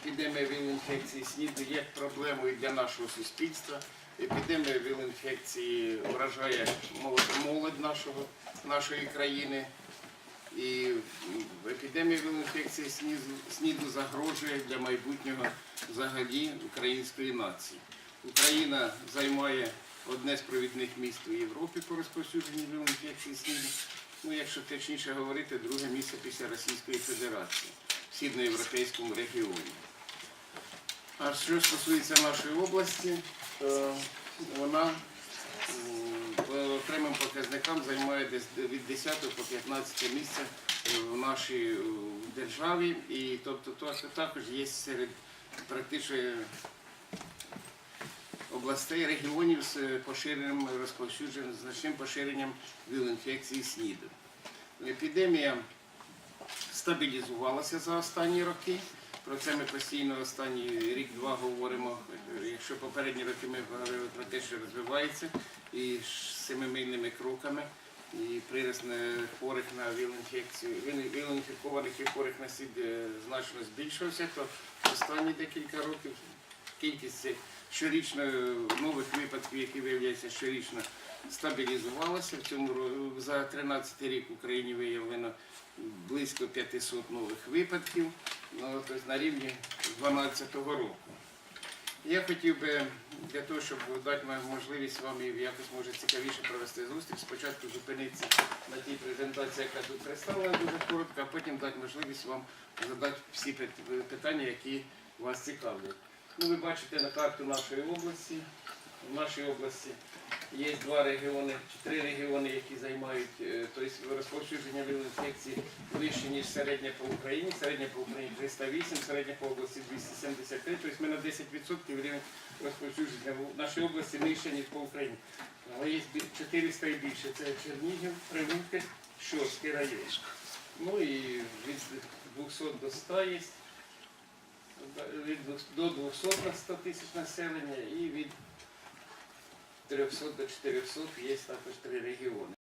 епідемія віл-інфекції СНІДу є проблемою для нашого суспільства. Епідемія віл-інфекції вражає молодь нашого, нашої країни. І епідемія віл-інфекції СНІДу, загрожує для майбутнього взагалі української нації. Україна займає одне з провідних місць у Європі по розповсюдженню віл-інфекції СНІДу. Ну, якщо точніше говорити, друге місце після Російської Федерації в східноєвропейському регіоні. А що стосується нашої області, вона по окремим показникам займає від 10 по 15 місце в нашій е, державі, і тобто то- також є серед практично областей, регіонів з поширеним розповсюдженням, значним поширенням віл-інфекції СНІДу. Епідемія стабілізувалася за останні роки. Про це ми постійно останні рік-два говоримо. Якщо попередні роки ми говорили про те, що розвивається, і семимильними кроками, і приріст хворих на віл-інфекцію, і хворих на СІД е, значно збільшився, то останні декілька років кількість щорічно нових випадків, які виявляються щорічно, стабілізувалася. В цьому за 13 рік в Україні виявлено близько 500 нових випадків, ну, тобто на рівні 2012 року. Я хотів би для того, щоб дати можливість вам і якось може цікавіше провести зустріч, спочатку зупинитися на тій презентації, яка тут представлена дуже коротко, а потім дати можливість вам задати всі питання, які вас цікавлять. Ну, ви бачите на карту нашої області. В нашій області є два регіони, чи три регіони, які займають е, тобто розповсюдження віл-інфекції вище, ніж середня по Україні. Середня по Україні 308, середня по області 273. Тобто ми на 10% рівень розповсюдження в нашій області нижче, ніж по Україні. Але є 400 і більше. Це Чернігів, Прилуки, Щорський район. Ну і від 200 до 100 є від 200 до 200 на 100 тисяч населення і від 300 до 400 є також три регіони.